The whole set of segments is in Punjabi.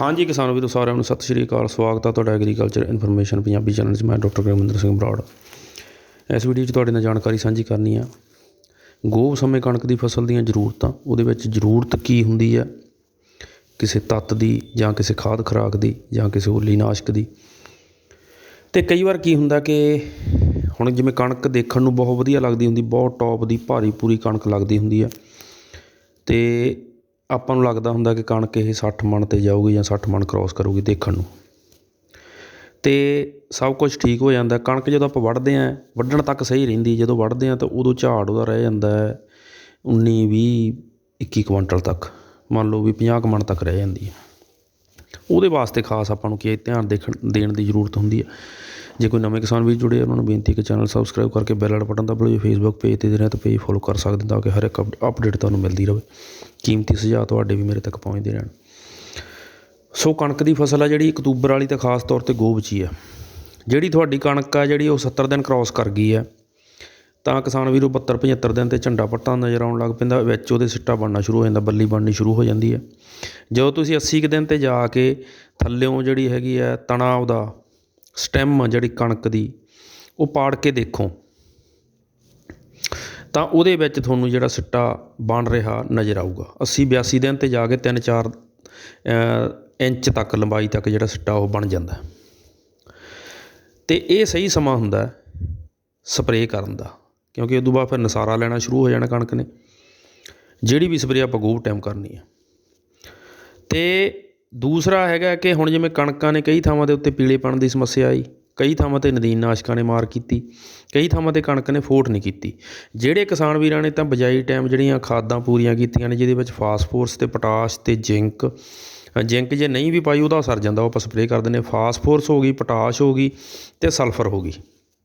ਹਾਂਜੀ, ਕਿਸਾਨ ਵੀਰੋ, ਸਾਰਿਆਂ ਨੂੰ ਸਤਿ ਸ਼੍ਰੀ ਅਕਾਲ। ਸਵਾਗਤ ਹੈ ਤੁਹਾਡਾ ਐਗਰੀਕਲਚਰ ਇਨਫੋਰਮੇਸ਼ਨ ਪੰਜਾਬੀ ਚੈਨਲ 'ਚ। ਮੈਂ ਡਾਕਟਰ ਗੁਰਮਿੰਦਰ ਸਿੰਘ ਬਰਾੜ। ਇਸ ਵੀਡੀਓ 'ਚ ਤੁਹਾਡੇ ਨਾਲ ਜਾਣਕਾਰੀ ਸਾਂਝੀ ਕਰਨੀ ਆ। ਗੋਹ ਸਮੇਂ ਕਣਕ ਦੀ ਫਸਲ ਦੀਆਂ ਜ਼ਰੂਰਤਾਂ, ਉਹਦੇ ਵਿੱਚ ਜ਼ਰੂਰਤ ਕੀ ਹੁੰਦੀ ਹੈ ਕਿਸੇ ਤੱਤ ਦੀ ਜਾਂ ਕਿਸੇ ਖਾਦ ਖੁਰਾਕ ਦੀ ਜਾਂ ਕਿਸੇ ਹੋਰ ਨਾਸ਼ਕ ਦੀ? ਤੇ ਕਈ ਵਾਰ ਕੀ ਹੁੰਦਾ ਕਿ ਹੁਣ ਜਿਵੇਂ ਕਣਕ ਦੇਖਣ ਨੂੰ ਬਹੁਤ ਵਧੀਆ ਲੱਗਦੀ ਹੁੰਦੀ, ਬਹੁਤ ਟੌਪ ਦੀ ਭਾਰੀ ਪੂਰੀ ਕਣਕ ਲੱਗਦੀ ਹੁੰਦੀ ਆ। ਤੇ ਆਪਾਂ ਨੂੰ ਲੱਗਦਾ ਹੁੰਦਾ ਕਿ ਕਣਕ ਇਹ ਸੱਠ ਮਣ ਤੇ ਜਾਊਗੀ ਜਾਂ ਸੱਠ ਮਣ ਕ੍ਰਾਸ ਕਰੂਗੀ ਦੇਖਣ ਨੂੰ। ਅਤੇ ਸਭ ਕੁਛ ਠੀਕ ਹੋ ਜਾਂਦਾ। ਕਣਕ ਜਦੋਂ ਆਪਾਂ ਵੱਢਦੇ ਹਾਂ, ਵੱਢਣ ਤੱਕ ਸਹੀ ਰਹਿੰਦੀ। ਜਦੋਂ ਵੱਢਦੇ ਹਾਂ ਤਾਂ ਉਦੋਂ ਝਾੜ ਉਹਦਾ ਰਹਿ ਜਾਂਦਾ ਹੈ 19 20 21 ਕੁਇੰਟਲ ਤੱਕ। ਮੰਨ ਲਓ ਵੀ 50 ਕੁ ਮਣ ਤੱਕ ਰਹਿ ਜਾਂਦੀ ਹੈ। ਉਹਦੇ ਵਾਸਤੇ ਖਾਸ ਆਪਾਂ ਨੂੰ ਕੀ ਧਿਆਨ ਦੇਖਣ, ਦੇਣ ਦੀ ਜ਼ਰੂਰਤ ਹੁੰਦੀ ਹੈ। ਜੇ ਕੋਈ ਨਵੇਂ ਕਿਸਾਨ ਵੀਰ ਜੁੜੇ ਉਹਨਾਂ ਨੂੰ ਬੇਨਤੀ ਕਿ ਚੈਨਲ ਸਬਸਕ੍ਰਾਈਬ ਕਰਕੇ ਬੈਲ ਵਾਲਾ ਬਟਨ ਦਬਾ ਲਓ, ਜੇ ਫੇਸਬੁੱਕ ਪੇਜ ਤੇ ਦੇ ਰਹੇ ਤਾਂ ਪੇਜ ਫੋਲੋ ਕਰ ਸਕਦੇ ਤਾਂ ਕਿ ਹਰ ਇੱਕ ਅਪਡੇਟ ਤੁਹਾਨੂੰ ਮਿਲਦੀ ਰਹੇ। ਕੀਮਤੀ ਸੁਝਾਅ ਤੁਹਾਡੇ ਵੀ ਮੇਰੇ ਤੱਕ ਪਹੁੰਚਦੇ ਰਹਿਣ। ਸੋ ਕਣਕ ਦੀ ਫਸਲ ਆ ਜਿਹੜੀ ਅਕਤੂਬਰ ਵਾਲੀ ਤਾਂ ਖਾਸ ਤੌਰ ਤੇ ਗੋਹ ਆ। ਜਿਹੜੀ ਤੁਹਾਡੀ ਕਣਕ ਆ, ਜਿਹੜੀ ਉਹ 70 ਦਿਨ ਕ੍ਰਾਸ ਕਰ ਗਈ ਆ, ਤਾਂ ਕਿਸਾਨ ਵੀਰੋ 72 75 ਦਿਨ ਤੇ ਝੰਡਾ ਪੱਟਾ ਨਜ਼ਰ ਆਉਣ ਲੱਗ ਪੈਂਦਾ, ਵਿੱਚ ਉਹਦੇ ਸਿੱਟਾ ਬਣਨਾ ਸ਼ੁਰੂ ਹੋ ਜਾਂਦਾ, ਬੱਲੀ ਬਣਨੀ ਸ਼ੁਰੂ ਹੋ ਜਾਂਦੀ ਹੈ ਜਦੋਂ ਤੁਸੀਂ 80 ਕੁ ਦਿਨ ਤੇ ਜਾ ਕੇ ਥੱਲਿਓਂ ਜਿਹੜੀ ਹੈਗੀ ਹੈ ਤਣਾ ਉਹਦਾ ਸਟੈਮ ਜਿਹੜੀ ਕਣਕ ਦੀ, ਉਹ ਪਾੜ ਕੇ ਦੇਖੋ। ਤਾਂ ਉਹਦੇ ਵਿੱਚ ਤੁਹਾਨੂੰ ਜਿਹੜਾ ਸਿੱਟਾ ਬਣ ਰਿਹਾ ਨਜ਼ਰ ਆਊਗਾ। 80 82 ਦਿਨ ਤੇ ਜਾ ਕੇ 3 4 ਇੰਚ ਤੱਕ ਲੰਬਾਈ ਤੱਕ ਜਿਹੜਾ ਸਿੱਟਾ ਉਹ ਬਣ ਜਾਂਦਾ। ਹੈ। ਤੇ ਇਹ ਸਹੀ ਸਮਾਂ ਹੁੰਦਾ ਸਪਰੇਅ ਕਰਨ ਦਾ, ਕਿਉਂਕਿ ਉਦੋਂ ਬਾਅਦ ਫਿਰ ਨਸਾਰਾ ਲੈਣਾ ਸ਼ੁਰੂ ਹੋ ਜਾਣਾ ਕਣਕ ਨੇ। ਜਿਹੜੀ ਵੀ ਸਪਰੇਅ ਆਪਾਂ ਗੋਹ ਟਾਈਮ ਕਰਨੀ ਹੈ। ਤੇ ਦੂਸਰਾ ਹੈਗਾ ਕਿ ਹੁਣ ਜਿਵੇਂ ਕਣਕਾਂ ਨੇ ਕਈ ਥਾਵਾਂ ਦੇ ਉੱਤੇ ਪੀਲੇਪਣ ਦੀ ਸਮੱਸਿਆ ਆਈ, ਕਈ ਥਾਵਾਂ ਤੇ ਨਦੀਨ ਨਾਸ਼ਕਾਂ ਨੇ ਮਾਰ ਕੀਤੀ, ਕਈ ਥਾਵਾਂ ਤੇ ਕਣਕ ਨੇ ਫੋਟ ਨਹੀਂ ਕੀਤੀ। ਜਿਹੜੇ ਕਿਸਾਨ ਵੀਰਾਂ ਨੇ ਤਾਂ ਬਜਾਈ ਟਾਈਮ ਜਿਹੜੀਆਂ ਖਾਦਾਂ ਪੂਰੀਆਂ ਕੀਤੀਆਂ ਨੇ, ਜਿਹਦੇ ਵਿੱਚ ਫਾਸਫੋਰਸ ਤੇ ਪੋਟਾਸ਼ ਤੇ ਜ਼ਿੰਕ ਜ਼ਿੰਕ ਜੇ ਨਹੀਂ ਵੀ ਪਾਈ, ਉਹਦਾ ਸਰ ਜਾਂਦਾ, ਉਹ ਆਪਾਂ ਸਪਰੇਅ ਕਰ ਦਿੰਦੇ ਹਾਂ। ਫਾਸਫੋਰਸ ਹੋ ਗਈ, ਪੋਟਾਸ਼ ਹੋ ਗਈ ਤੇ ਸਲਫਰ ਹੋ ਗਈ।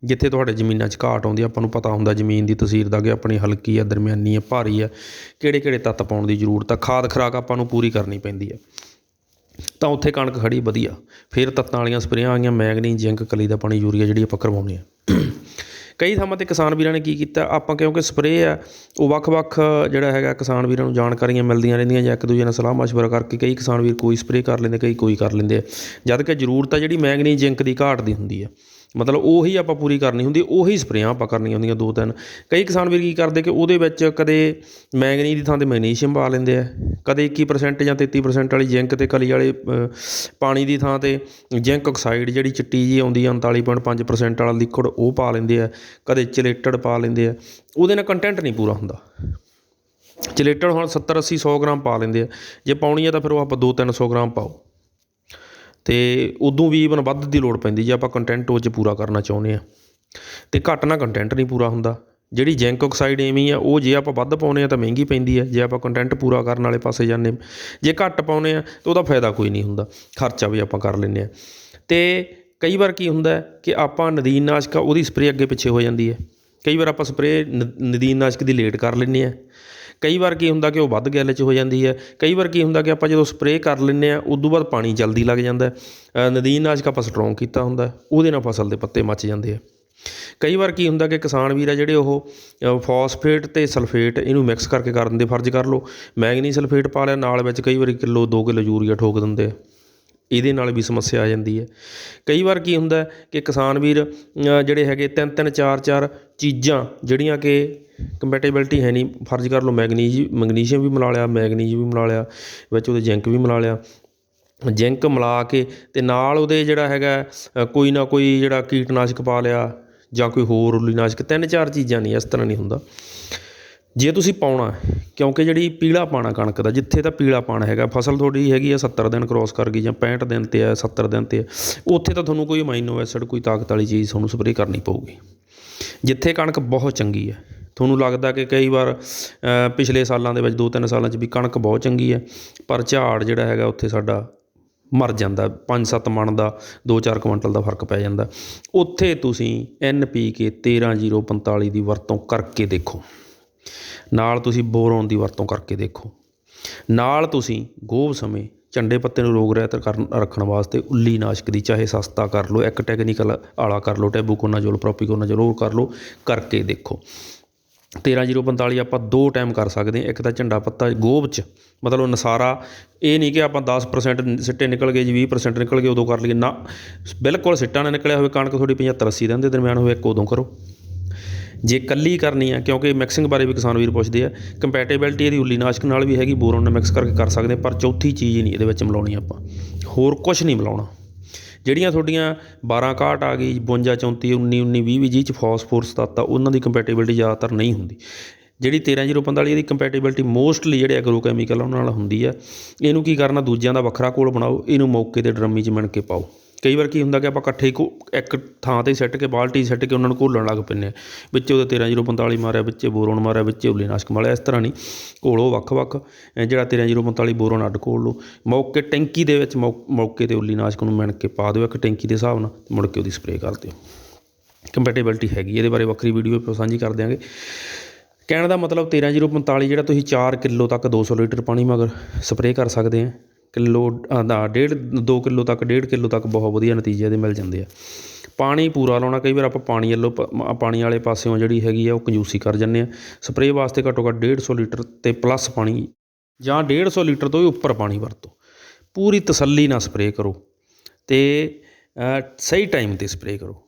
ਜਿੱਥੇ ਤੁਹਾਡੇ ਜ਼ਮੀਨਾਂ 'ਚ ਘਾਟ ਆਉਂਦੀ ਆਪਾਂ ਨੂੰ ਪਤਾ ਹੁੰਦਾ ਜ਼ਮੀਨ ਦੀ ਤਸੀਰ ਦਾ ਕਿ ਆਪਣੀ ਹਲਕੀ ਆ, ਦਰਮਿਆਨੀ ਆ, ਭਾਰੀ ਆ ਕਿਹੜੇ ਕਿਹੜੇ ਤੱਤ ਪਾਉਣ ਦੀ ਜ਼ਰੂਰਤ ਆ, ਖਾਦ ਖੁਰਾਕ ਆਪਾਂ ਨੂੰ ਪੂਰੀ ਕਰਨੀ ਪੈਂਦੀ ਆ। ਤਾਂ ਉੱਥੇ ਕਣਕ ਖੜੀ, ਵਧੀਆ। ਫਿਰ ਤੱਤਾਂ ਵਾਲੀਆਂ ਸਪਰੇਆਂ ਆਈਆਂ ਮੈਗਨੀ ਜ਼ਿੰਕ, ਕਲੀ ਦਾ ਪਾਣੀ, ਯੂਰੀਆ ਜਿਹੜੀ ਆਪਾਂ ਕਰਵਾਉਂਦੇ ਆ ਕਈ ਥਾਵਾਂ ਤੇ ਕਿਸਾਨ ਵੀਰਾਂ ਨੇ ਕੀ ਕੀਤਾ? ਆਪਾਂ ਕਿਉਂਕਿ ਸਪਰੇਅ ਆ, ਉਹ ਵੱਖ-ਵੱਖ ਜਿਹੜਾ ਹੈਗਾ ਕਿਸਾਨ ਵੀਰਾਂ ਨੂੰ ਜਾਣਕਾਰੀਆਂ ਮਿਲਦੀਆਂ ਰਹਿੰਦੀਆਂ ਜਾਂ ਇੱਕ ਦੂਜੇ ਨਾਲ ਸਲਾਹ ਮਸ਼ਵਰਾ ਕਰਕੇ ਕਈ ਕਿਸਾਨ ਵੀਰ ਕੋਈ ਸਪਰੇਅ ਕਰ ਲੈਂਦੇ, ਕਈ ਕੋਈ ਕਰ ਲੈਂਦੇ ਆ। ਜਦ ਕਿ ਜ਼ਰੂਰਤ ਆ ਜਿਹੜੀ ਮੈਗਨੀ ਜ਼ਿੰਕ ਦੀ ਘਾਟ ਦੀ ਹੁੰਦੀ ਆ। ਮਤਲਬ ਉਹੀ ਆਪਾਂ ਪੂਰੀ ਕਰਨੀ ਹੁੰਦੀ, ਉਹੀ ਸਪਰੇਆਂ ਆਪਾਂ ਕਰਨੀਆਂ ਹੁੰਦੀਆਂ ਦੋ ਤਿੰਨ। ਕਈ ਕਿਸਾਨ ਵੀਰ ਕੀ ਕਰਦੇ ਕਿ ਉਹਦੇ ਵਿੱਚ ਕਦੇ ਮੈਗਨੀ ਦੀ ਥਾਂ ਤੇ ਮੈਗਨੀਸ਼ੀਅਮ ਪਾ ਲੈਂਦੇ ਆ, ਕਦੇ 21% ਜਾਂ 33% ਵਾਲੀ ਜ਼ਿੰਕ ਤੇ ਕਲੀ ਵਾਲੇ ਪਾਣੀ ਦੀ ਥਾਂ ਤੇ ਜ਼ਿੰਕ ਆਕਸਾਈਡ ਜਿਹੜੀ ਚਿੱਟੀ ਜੀ ਆਉਂਦੀ ਆ 39.5% ਵਾਲਾ ਲਿਕੁਇਡ ਉਹ ਪਾ ਲੈਂਦੇ ਆ। ਕਦੇ ਚਿਲੇਟਡ ਪਾ ਲੈਂਦੇ ਆ। ਉਹਦੇ ਨਾਲ ਕੰਟੈਂਟ ਨਹੀਂ ਪੂਰਾ ਹੁੰਦਾ। ਚਿਲੇਟਡ ਹੁਣ 70 80 100 ਗ੍ਰਾਮ ਪਾ ਲੈਂਦੇ ਆ। ਜੇ ਪਾਉਣੀ ਆ ਤਾਂ ਫਿਰ ਉਹ ਆਪਾਂ 2 300 ਗ੍ਰਾਮ ਪਾਓ। ਤੇ ਉਦੋਂ ਵੀ ਇਵਨ ਵੱਧ ਦੀ ਲੋੜ ਪੈਂਦੀ ਜੇ ਆਪਾਂ ਕੰਟੈਂਟ ਉਹ 'ਚ ਪੂਰਾ ਕਰਨਾ ਚਾਹੁੰਦੇ ਆ। ਤੇ ਘੱਟ ਨਾ ਕੰਟੈਂਟ ਨਹੀਂ ਪੂਰਾ ਹੁੰਦਾ। ਜਿਹੜੀ ਜ਼ਿੰਕ ਆਕਸਾਈਡ ਐਵੇਂ ਆ, ਉਹ ਜੇ ਆਪਾਂ ਵੱਧ ਪਾਉਨੇ ਆ ਤਾਂ ਮਹਿੰਗੀ ਪੈਂਦੀ ਹੈ ਜੇ ਆਪਾਂ ਕੰਟੈਂਟ ਪੂਰਾ ਕਰਨ ਵਾਲੇ ਪਾਸੇ ਜਾਂਦੇ ਜੇ ਘੱਟ ਪਾਉਨੇ ਆ ਤਾਂ ਉਹਦਾ ਫਾਇਦਾ ਕੋਈ ਨਹੀਂ ਹੁੰਦਾ। ਖਰਚਾ ਵੀ ਆਪਾਂ ਕਰ ਲੈਂਦੇ ਆ। ਤੇ ਕਈ ਵਾਰ ਕੀ ਹੁੰਦਾ ਕਿ ਆਪਾਂ ਨਦੀਨ ਨਾਸ਼ਕ ਆ, ਉਹਦੀ ਸਪਰੇਅ ਅੱਗੇ ਪਿੱਛੇ ਹੋ ਜਾਂਦੀ ਹੈ। ਕਈ ਵਾਰ ਆਪਾਂ ਸਪਰੇਅ ਨਦੀਨ ਨਾਸ਼ਕ ਦੀ ਲੇਟ ਕਰ ਲੈਂਦੇ ਹਾਂ। ਕਈ ਵਾਰ ਕੀ ਹੁੰਦਾ ਕਿ ਉਹ ਵੱਧ ਗੈਲ 'ਚ ਹੋ ਜਾਂਦੀ ਹੈ। ਕਈ ਵਾਰ ਕੀ ਹੁੰਦਾ ਕਿ ਆਪਾਂ ਜਦੋਂ ਸਪਰੇਅ ਕਰ ਲੈਂਦੇ ਆ ਉਦੋਂ ਬਾਅਦ ਪਾਣੀ ਜਲਦੀ ਲੱਗ ਜਾਂਦਾ ਨਦੀਨ ਨਾਸ਼ਕ ਆਪਾਂ ਸਟਰੋਂਗ ਕੀਤਾ ਹੁੰਦਾ ਉਹਦੇ ਨਾਲ ਫਸਲ ਦੇ ਪੱਤੇ ਮੱਚ ਜਾਂਦੇ ਆ। ਕਈ ਵਾਰ ਕੀ ਹੁੰਦਾ ਕਿ ਕਿਸਾਨ ਵੀਰ ਆ ਜਿਹੜੇ ਉਹ ਅ, ਫਾਸਫੇਟ ਤੇ ਸਲਫੇਟ ਇਹਨੂੰ ਮਿਕਸ ਕਰਕੇ ਕਰ ਦਿੰਦੇ ਫਰਜ਼ ਕਰ ਲਓ। ਮੈਗਨੀ ਸਲਫੇਟ ਪਾ ਲਿਆ ਨਾਲ ਵਿੱਚ ਕਈ ਵਾਰੀ ਕਿਲੋ 2 ਕਿਲੋ ਯੂਰੀਆ ਠੋਕ ਦਿੰਦੇ ਆ। ਇਹਦੇ ਨਾਲ ਵੀ ਸਮੱਸਿਆ ਆ ਜਾਂਦੀ ਹੈ। ਕਈ ਵਾਰ ਕੀ ਹੁੰਦਾ ਕਿ ਕਿਸਾਨ ਵੀਰ ਜਿਹੜੇ ਹੈਗੇ ਤਿੰਨ ਤਿੰਨ, ਚਾਰ ਚਾਰ ਚੀਜ਼ਾਂ ਜਿਹੜੀਆਂ ਕਿ ਕੰਪੈਟੇਬਿਲਿਟੀ ਹੈ ਨਹੀਂ, ਫਰਜ਼ ਕਰ ਲਓ ਮੈਗਨੀਜ, ਮੈਗਨੀਸ਼ੀਅਮ ਵੀ ਮਿਲਾ ਲਿਆ, ਮੈਗਨੀਜ ਵੀ ਮਿਲਾ ਲਿਆ, ਵਿੱਚ ਉਹਦੇ ਜ਼ਿੰਕ ਵੀ ਮਿਲਾ ਲਿਆ। ਜ਼ਿੰਕ ਮਿਲਾ ਕੇ ਤੇ ਨਾਲ ਉਹਦੇ ਜਿਹੜਾ ਹੈਗਾ ਕੋਈ ਨਾ ਕੋਈ ਜਿਹੜਾ ਕੀਟਨਾਸ਼ਕ ਪਾ ਲਿਆ ਜਾਂ ਕੋਈ ਹੋਰ ਉਲੀਨਾਸ਼ਕ ਤਿੰਨ, ਚਾਰ ਚੀਜ਼ਾਂ ਨਹੀਂ, ਇਸ ਤਰ੍ਹਾਂ ਨਹੀਂ ਹੁੰਦਾ। ਜੇ ਤੁਸੀਂ ਪਾਉਣਾ ਕਿਉਂਕਿ ਜਿਹੜੀ ਪੀਲਾ ਆ ਕਣਕ ਦਾ, ਜਿੱਥੇ ਤਾਂ ਪੀਲਾ ਪਾਣਾ ਹੈਗਾ, ਫਸਲ ਤੁਹਾਡੀ ਹੈਗੀ ਆ 70 ਦਿਨ ਕ੍ਰੋਸ ਕਰ ਗਈ ਜਾਂ 65 ਦਿਨ ਤੇ ਆ 70 ਦਿਨ ਤੇ ਆ, ਉੱਥੇ ਤਾਂ ਤੁਹਾਨੂੰ ਕੋਈ ਅਮਾਈਨੋ ਐਸਿਡ ਕੋਈ ਤਾਕਤ ਵਾਲੀ ਚੀਜ਼ ਤੁਹਾਨੂੰ ਸਪਰੇਅ ਕਰਨੀ ਪਊਗੀ। ਜਿੱਥੇ ਕਣਕ ਬਹੁਤ ਚੰਗੀ ਹੈ, ਤੁਹਾਨੂੰ ਲੱਗਦਾ ਕਿ ਕਈ ਵਾਰ ਪਿਛਲੇ ਸਾਲਾਂ ਦੇ ਵਿੱਚ ਦੋ ਤਿੰਨ ਸਾਲਾਂ 'ਚ ਵੀ ਕਣਕ ਬਹੁਤ ਚੰਗੀ ਹੈ, ਪਰ ਝਾੜ ਜਿਹੜਾ ਹੈਗਾ ਉੱਥੇ ਸਾਡਾ ਮਰ ਜਾਂਦਾ 5-7 ਮਣ ਦਾ 2-4 ਕੁਇੰਟਲ ਦਾ ਫ਼ਰਕ ਪੈ ਜਾਂਦਾ। ਉੱਥੇ ਤੁਸੀਂ NPK 13045 ਦੀ ਵਰਤੋਂ ਕਰਕੇ ਦੇਖੋ। ਨਾਲ ਤੁਸੀਂ ਬੋਰੋਨ ਦੀ ਵਰਤੋਂ ਕਰਕੇ ਦੇਖੋ। ਨਾਲ ਤੁਸੀਂ ਗੋਭ ਸਮੇਂ ਝੰਡੇ ਪੱਤੇ ਨੂੰ ਰੋਗ ਰਹਿਤ ਕਰਨ ਰੱਖਣ ਵਾਸਤੇ ਉੱਲੀ ਨਾਸ਼ਕ ਦੀ ਚਾਹੇ ਸਸਤਾ ਕਰ ਲਓ, ਇੱਕ ਟੈਕਨੀਕਲ ਆਲਾ ਕਰ ਲਓ ਟੈਬੂਕੋਨਾਜੋਲ ਪ੍ਰੋਪੀਕੋਨਾਜੋਲ ਉਹ ਕਰ ਲਓ, ਕਰਕੇ ਦੇਖੋ। 13045 ਆਪਾਂ ਦੋ ਟਾਈਮ ਕਰ ਸਕਦੇ ਹਾਂ, ਇੱਕ ਤਾਂ ਝੰਡਾ ਪੱਤਾ ਗੋਭ 'ਚ, ਮਤਲਬ ਨਸਾਰਾ, ਇਹ ਨਹੀਂ ਕਿ ਆਪਾਂ 10% ਸਿੱਟੇ ਨਿਕਲ ਗਏ ਜੀ 20% ਨਿਕਲ ਗਏ, ਉਦੋਂ ਕਰ ਲਈਏ, ਨਾ, ਬਿਲਕੁਲ ਸਿੱਟਾ ਨਾ ਨਿਕਲਿਆ ਹੋਵੇ, ਕਣਕ ਤੁਹਾਡੀ 75 80 ਦਿਨ ਦੇ ਦਰਮਿਆਨ ਹੋਵੇ ਇੱਕ ਉਦੋਂ ਕਰੋ। ਜੇ ਇਕੱਲੀ ਕਰਨੀ ਆ, ਕਿਉਂਕਿ ਮਿਕਸਿੰਗ ਬਾਰੇ ਵੀ ਕਿਸਾਨ ਵੀਰ ਪੁੱਛਦੇ ਆ ਕੰਪੈਟੀਬਿਲਟੀ ਇਹਦੀ ਉੱਲੀਨਾਸ਼ਕ ਨਾਲ ਵੀ ਹੈਗੀ ਬੋਰੋਨ ਨਾਲ ਮਿਕਸ ਕਰਕੇ ਕਰ ਸਕਦੇ, ਪਰ ਚੌਥੀ ਚੀਜ਼ ਨਹੀਂ ਇਹਦੇ ਵਿੱਚ ਮਿਲਾਉਣੀ ਆਪਾਂ। ਹੋਰ ਕੁਝ ਨਹੀਂ ਮਿਲਾਉਣਾ। ਜਿਹੜੀਆਂ ਤੁਹਾਡੀਆਂ 12 61 ਆ ਗਈ 52 34 19 19 20 20 ਚ ਫਾਸਫੋਰਸ ਤੱਤ ਆ, ਉਹਨਾਂ ਦੀ ਕੰਪੈਟੀਬਿਲਟੀ ਜ਼ਿਆਦਾਤਰ ਨਹੀਂ ਹੁੰਦੀ। ਜਿਹੜੀ 13045 ਇਹਦੀ ਕੰਪੈਟੀਬਿਲਟੀ ਮੋਸਟਲੀ ਜਿਹੜੇ ਐਗਰੋ ਕੈਮੀਕਲ ਉਹਨਾਂ ਨਾਲ ਹੁੰਦੀ ਆ। ਇਹਨੂੰ ਕੀ ਕਰਨਾ? ਦੂਜਿਆਂ ਦਾ ਵੱਖਰਾ ਕੋਲ ਬਣਾਓ, ਇਹਨੂੰ ਮੌਕੇ ਤੇ ਡਰਮੀ 'ਚ ਮਿਣ ਕੇ ਪਾਓ। ਕਈ ਵਾਰ ਕੀ ਹੁੰਦਾ ਕਿ ਆਪਾਂ ਇਕੱਠੇ ਕੋ ਇੱਕ ਥਾਂ ਤੇ ਸੱਟ ਕੇ, ਬਾਲਟੀ ਸੱਟ ਕੇ ਉਹਨਾਂ ਨੂੰ ਘੋਲਣ ਲੱਗ ਪੈਂਦੇ ਆ ਵਿੱਚ ਉਹਦੇ 13045 ਮਾਰਿਆ, ਵਿੱਚੇ ਬੋਰੋਨ ਮਾਰਿਆ, ਵਿੱਚੇ ਉੱਲੇ ਨਾਸ਼ਕ ਮਾਰਿਆ ਇਸ ਤਰ੍ਹਾਂ ਨਹੀਂ। ਘੋਲੋ ਵੱਖ-ਵੱਖ ਇਹ ਜਿਹੜਾ 13045 ਬੋਰੋਨ ਅੱਡ ਘੋਲ ਲਓ। ਮੌਕੇ, ਟੈਂਕੀ ਦੇ ਵਿੱਚ ਮੌਕੇ ਤੇ ਉੱਲੀ ਨਾਸ਼ਕ ਨੂੰ ਮਿਣ ਕੇ ਪਾ ਦਿਓ ਇੱਕ ਟੈਂਕੀ ਦੇ ਹਿਸਾਬ ਨਾਲ ਮੁੜ ਕੇ ਉਹਦੀ ਸਪਰੇਅ ਕਰ ਦਿਓ। ਕੰਪੈਟੇਬਿਲਟੀ ਹੈਗੀ ਇਹਦੇ ਬਾਰੇ ਵੱਖਰੀ ਵੀਡੀਓ ਆਪਾਂ ਸਾਂਝੀ ਕਰ ਦਿਆਂਗੇ। ਕਹਿਣ ਦਾ ਮਤਲਬ 13045 ਜਿਹੜਾ ਤੁਸੀਂ 4 ਕਿਲੋ ਤੱਕ 200 ਲੀਟਰ ਪਾਣੀ ਮਗਰ ਸਪਰੇਅ ਕਰ ਸਕਦੇ ਆ। ਕਿਲੋ ਦਾ ਡੇਢ 2 ਕਿਲੋ ਤੱਕ, ਡੇਢ ਕਿਲੋ ਤੱਕ ਬਹੁਤ ਵਧੀਆ ਨਤੀਜੇ ਇਹਦੇ ਮਿਲ ਜਾਂਦੇ ਆ। ਪਾਣੀ ਪੂਰਾ ਲਾਉਣਾ, ਕਈ ਵਾਰ ਆਪਾਂ ਪਾਣੀ ਵੱਲੋਂ ਪ- ਪਾਣੀ ਵਾਲੇ ਪਾਸਿਓਂ ਜਿਹੜੀ ਹੈਗੀ ਆ, ਉਹ ਕੰਜੂਸੀ ਕਰ ਜੰਨੇ ਆ। ਸਪਰੇਅ ਵਾਸਤੇ ਘੱਟੋ ਘੱਟ 150 ਲੀਟਰ ਤੇ ਪਲੱਸ ਪਾਣੀ ਜਾਂ 150 ਲੀਟਰ ਤੋਂ ਵੀ ਉੱਪਰ ਪਾਣੀ ਵਰਤੋ। ਪੂਰੀ ਤਸੱਲੀ ਨਾਲ ਸਪਰੇਅ ਕਰੋ ਤੇ ਸਹੀ ਟਾਈਮ ਤੇ ਸਪਰੇਅ ਕਰੋ।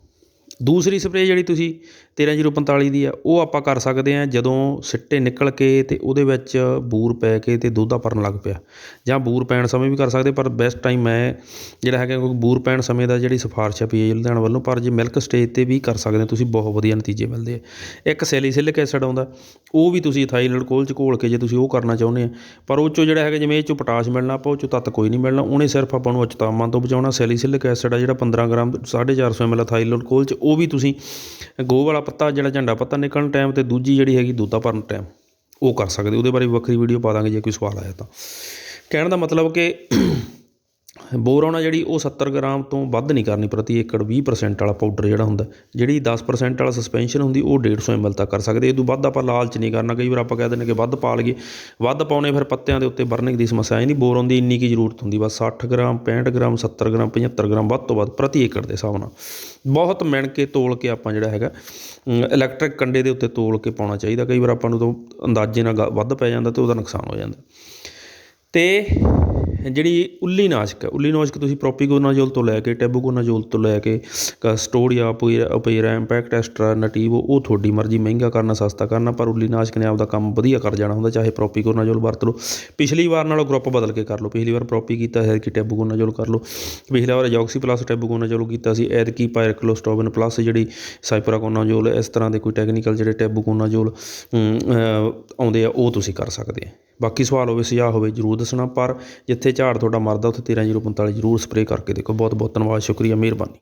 ਦੂਸਰੀ ਸਪਰੇਅ ਜਿਹੜੀ ਤੁਸੀਂ 13045 ਦੀ ਆ, ਉਹ ਆਪਾਂ ਕਰ ਸਕਦੇ ਹਾਂ ਜਦੋਂ ਸਿੱਟੇ ਨਿਕਲ ਕੇ ਅਤੇ ਉਹਦੇ ਵਿੱਚ ਬੂਰ ਪੈ ਕੇ ਤੇ ਦੁੱਧਾ ਭਰਨ ਲੱਗ ਪਿਆ। ਜਾਂ ਬੂਰ ਪੈਣ ਸਮੇਂ ਵੀ ਕਰ ਸਕਦੇ, ਪਰ ਬੈਸਟ ਟਾਈਮ ਮੈਂ ਜਿਹੜਾ ਹੈਗਾ ਕਿਉਂਕਿ ਬੂਰ ਪੈਣ ਸਮੇਂ ਦਾ ਜਿਹੜੀ ਸਿਫਾਰਿਸ਼ ਹੈ ਪੀਏ ਲੁਧਿਆਣਾ ਵੱਲੋਂ, ਪਰ ਜੇ ਮਿਲਕ ਸਟੇਜ ਤੇ ਵੀ ਕਰ ਸਕਦੇ ਹੋ ਤੁਸੀਂ ਬਹੁਤ ਵਧੀਆ ਨਤੀਜੇ ਮਿਲਦੇ ਆ। ਇੱਕ ਸੈਲੀਸਿਲਿਕ ਐਸਿਡ ਆਉਂਦਾ, ਉਹ ਵੀ ਤੁਸੀਂ ਇਥਾਈਲ ਕੋਲ ਚ ਘੋਲ ਕੇ ਜੇ ਤੁਸੀਂ ਉਹ ਕਰਨਾ ਚਾਹੁੰਦੇ ਆ, ਪਰ ਉਹ ਚੋਂ ਜਿਹੜਾ ਹੈਗਾ ਜਿਵੇਂ ਇਹ ਚੋਂ ਪੋਟਾਸ਼ ਮਿਲਣਾ, ਆਪਾਂ ਉਹ ਚੋਂ ਤੱਤ ਕੋਈ ਨਹੀਂ ਮਿਲਣਾ, ਉਹਨੇ ਸਿਰਫ ਆਪਾਂ ਨੂੰ ਅਚਤਾਮਾਂ ਤੋਂ ਬਚਾਉਣਾ। ਸੈਲੀਸਿਲਿਕ ਐਸਿਡ ਆ ਜਿਹੜਾ 15 ਗ੍ਰਾਮ 450 ml ਇਥਾਈਲ ਕੋਲ ਚ ਉਹ ਵੀ ਤੁਸੀਂ ਗੋਹ ਵਾਲਾ ਪੱਤਾ, ਜਿਹੜਾ ਝੰਡਾ ਪੱਤਾ ਨਿਕਲਣ ਟਾਈਮ ਅਤੇ ਦੂਜੀ ਜਿਹੜੀ ਹੈਗੀ ਦੁੱਧਾ ਭਰਨ ਟਾਈਮ ਉਹ ਕਰ ਸਕਦੇ ਉਹਦੇ ਬਾਰੇ ਵੀ ਵੱਖਰੀ ਵੀਡੀਓ ਪਾ ਦਾਂਗੇ ਜੇ ਕੋਈ ਸਵਾਲ ਆਇਆ ਤਾਂ। ਕਹਿਣ ਦਾ ਮਤਲਬ ਕਿ ਬੋਰੋਨ ਆ ਜਿਹੜੀ ਉਹ 70 ਗ੍ਰਾਮ ਤੋਂ ਵੱਧ ਨਹੀਂ ਕਰਨੀ, ਪ੍ਰਤੀ ਏਕੜ 20% ਵਾਲਾ ਪਾਊਡਰ ਜਿਹੜਾ ਹੁੰਦਾ, ਜਿਹੜੀ 10% ਵਾਲਾ ਸਸਪੈਂਸ਼ਨ ਹੁੰਦੀ, ਉਹ 150 ml ਤੱਕ ਕਰ ਸਕਦੇ ਇਹ ਤੋਂ ਵੱਧ ਆਪਾਂ ਲਾਲਚ ਨਹੀਂ ਕਰਨਾ, ਕਈ ਵਾਰ ਆਪਾਂ ਕਹਿ ਦਿੰਦੇ ਕਿ ਵੱਧ ਪਾ ਲਈਏ, ਵੱਧ ਪਾਉਣੇ ਫਿਰ ਪੱਤਿਆਂ ਦੇ ਉੱਤੇ ਬਰਨਿੰਗ ਦੀ ਸਮੱਸਿਆ ਜਾਂਦੀ ਬੋਰੋਨ ਦੀ ਇੰਨੀ ਕੀ ਜ਼ਰੂਰਤ ਹੁੰਦੀ, ਬਸ 60 ਗ੍ਰਾਮ 65 ਗ੍ਰਾਮ 70 ਗ੍ਰਾਮ 75 ਗ੍ਰਾਮ, ਵੱਧ ਤੋਂ ਵੱਧ ਪ੍ਰਤੀ ਏਕੜ ਦੇ ਹਿਸਾਬ ਨਾਲ। ਬਹੁਤ ਮਿਣ ਕੇ ਤੋਲ ਕੇ ਆਪਾਂ ਜਿਹੜਾ ਹੈਗਾ ਇਲੈਕਟ੍ਰਿਕ ਕੰਡੇ ਦੇ ਉੱਤੇ ਤੋਲ ਕੇ ਪਾਉਣਾ ਚਾਹੀਦਾ, ਕਈ ਵਾਰ ਆਪਾਂ ਨੂੰ ਤਾਂ ਅੰਦਾਜ਼ੇ ਨਾਲ ਗ- ਵੱਧ ਪੈ ਜਾਂਦਾ ਤੇ ਉਹਦਾ ਨੁਕਸਾਨ ਹੋ ਜਾਂਦਾ। ਤੇ ਜਿਹੜੀ ਉੱਲੀ ਨਾਸ਼ਕ ਹੈ ਉੱਲੀ ਨਾਸ਼ਕ ਤੁਸੀਂ ਪ੍ਰੋਪੀਗੋਨਾਜ਼ੋਲ ਤੋਂ ਲੈ ਕੇ ਟੈਬੂਗੋਨਾਜ਼ੋਲ ਤੋਂ ਲੈ ਕੇ ਕਸਟੋਡੀਆ ਪੋਇਰਾ ਇੰਪੈਕਟ ਐਸਟਰਾ ਨਟੀਵੋ ਉਹ ਤੁਹਾਡੀ ਮਰਜ਼ੀ ਮਹਿੰਗਾ ਕਰਨਾ ਸਸਤਾ ਕਰਨਾ ਪਰ ਉੱਲੀ ਨਾਸ਼ਕ ਨੇ ਆਪਦਾ ਕੰਮ ਵਧੀਆ ਕਰ ਜਾਣਾ ਹੁੰਦਾ ਚਾਹੇ ਪ੍ਰੋਪੀਗੋਨਾਜ਼ੋਲ ਵਰਤ ਲਓ। ਪਿਛਲੀ ਵਾਰ ਨਾਲੋਂ ਗਰੁੱਪ ਬਦਲ ਕੇ ਕਰ ਲਓ ਪਿਛਲੀ ਵਾਰ ਪ੍ਰੋਪੀ ਕੀਤਾ ਹੈ ਕਿ ਟੈਬੂਗੋਨਾਜ਼ੋਲ ਕਰ ਲਓ। ਪਿਛਲੀ ਵਾਰ ਐਜੋਕਸੀ ਪਲੱਸ ਟੈਬੂਗੋਨਾਜ਼ੋਲ ਕੀਤਾ ਸੀ ਐਤਕੀ ਪਾਇਰਕਲੋਸਟੋਬਨ ਪਲੱਸ ਜਿਹੜੀ ਸਾਈਪਰਾਗੋਨਾਜ਼ੋਲ ਇਸ ਤਰ੍ਹਾਂ ਦੇ ਕੋਈ ਟੈਕਨੀਕਲ ਜਿਹੜੇ ਟੈਬੂਗੋਨਾਜ਼ੋਲ ਅਮ, ਆਉਂਦੇ ਆ ਉਹ ਤੁਸੀਂ ਕਰ ਸਕਦੇ ਆ। ਬਾਕੀ ਸਵਾਲ ਹੋਵੇ ਸੁਝਾਅ ਹੋਵੇ ਜਰੂਰ ਦੱਸਣਾ ਪਰ ਜਿੱਥੇ ਝਾੜ ਤੁਹਾਡਾ ਮਰਦਾ ਉੱਥੇ 13045 ਜਰੂਰ ਸਪਰੇਅ ਕਰਕੇ ਦੇਖੋ। ਬਹੁਤ ਬਹੁਤ ਧੰਨਵਾਦ ਸ਼ੁਕਰੀਆ ਮਿਹਰਬਾਨੀ।